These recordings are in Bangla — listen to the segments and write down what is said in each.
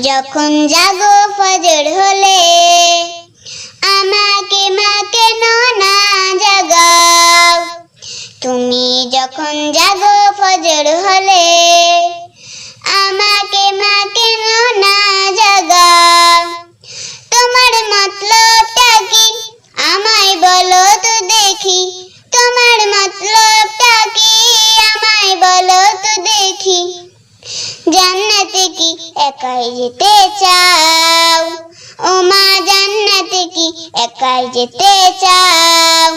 যখন জাগো ফজর হলে আমাকে মা কেন না একাই যেতে চাও? ও মা জান্নাতে কি একাই যেতে চাও?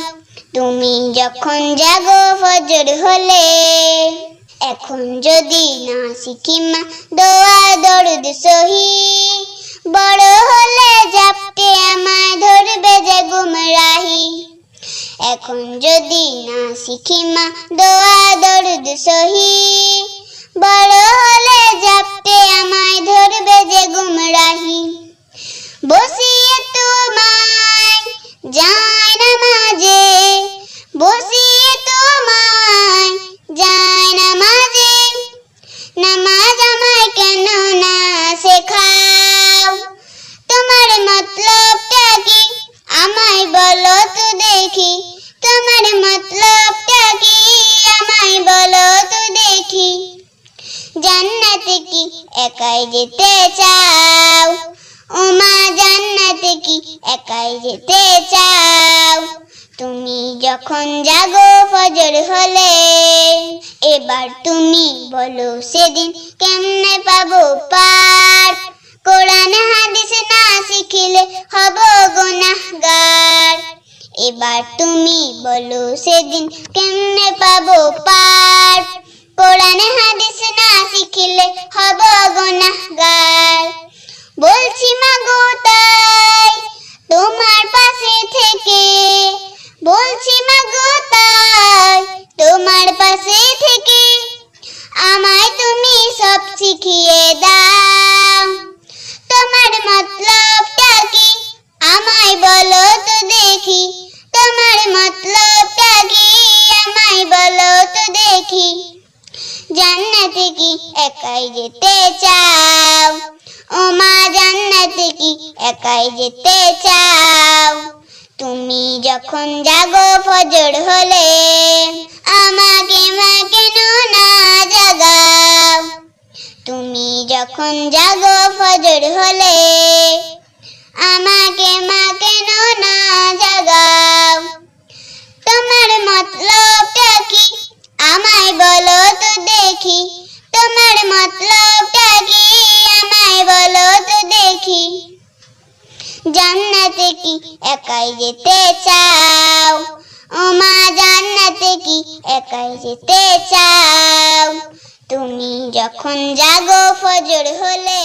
তুমি যখন জাগো ফজর হলে, এখন যদি না শিখি মা, দোয়া দরুদ সহি। বড় হলে জাপটে আমায় ধরবে যে গুমরাহি। এখন যদি না শিখি মা, দোয়া দরুদ সহি। বলো তো দেখি, তোমার মতলবটা কি? আমায় বলো তো দেখি। জান্নাতে কি একাই যেতে চাও? ও মা জান্নাতে কি একাই যেতে চাও? তুমি যখন জাগো ফজর হলে, এবার তুমি বলো সেদিন কেমনে পাবো পার? তুমি বলো সেদিন কেমনে পাবো পার কোরআন হাদিস না শিখিলে হব গুনাহগার। বলছি মাগো তাই, তোমার পাশে থেকে। বলছি মাগো তাই, তোমার পাশে থেকে। আমায় তুমি সব শিখিয়ে দাও। বলো তো দেখি। জান্নাতে কি একাই যেতে চাও? ও মা জান্নাতে কি একাই যেতে চাও? তুমি যখন জাগো ফজর হলে, আমাকে মা কেন না জাগাও? তুমি যখন জাগো ফজর হলে কি একাই যেতে চাও? ও মা জান্নাতে কি একাই যেতে চাও? তুমি যখন জাগো ফজর হলে